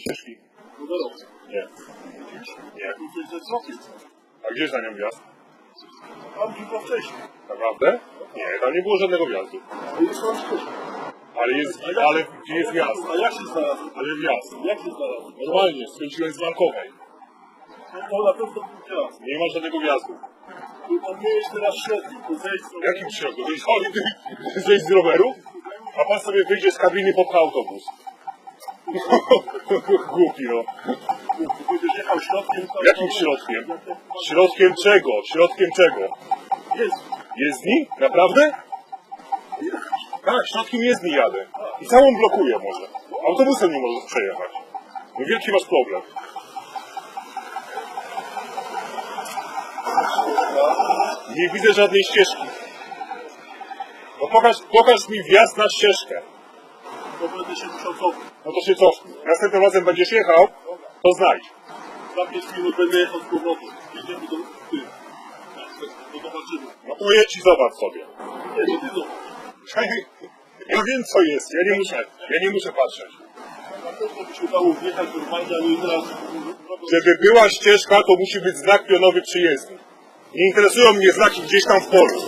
ścieżki? No dobra. Nie. Nie. No to jest zrobił. A gdzież na nią wjazd? Tam tylko wcześniej. Naprawdę? Nie, tam nie było żadnego wjazdu. Jest tam wcześniej. Ale jest, ale gdzie jest wjazd? A jak się znalazł? Ale wjazd. Jak się znalazł? Normalnie, skręciłem z Bankowej. To na pewno był teraz. Nie ma żadnego wjazdu. Tam nie jest teraz środki, to zejdź W sobie. jakim środku? Zejść z roweru? A pan sobie wyjdzie z kabiny pod autobus. Głupi no. Będziesz jechał środkiem. Jakim środkiem? Środkiem czego? Środkiem czego? Jezdni? Naprawdę? Tak, środkiem jezdni jadę. I całą blokuję może. Autobusem nie możesz przejechać. No wielki masz problem. Nie widzę żadnej ścieżki. No pokaż, pokaż mi wjazd na ścieżkę. To będę się musiał cofnąć. No to się cofnij. Następnym razem będziesz jechał, to znajdź. Za 5 minut będę jechał z powrotem. Jedziemy do ty. Tak, to zobaczymy. No ujedź i zobacz sobie. Nie, nie ty zobacz. Ja wiem co jest, ja nie muszę, ja nie muszę patrzeć. Na pewno by się udało wjechać normalnie, a nie teraz. Żeby była ścieżka, to musi być znak pionowy przy jezdni. Nie interesują mnie znaki gdzieś tam w polu.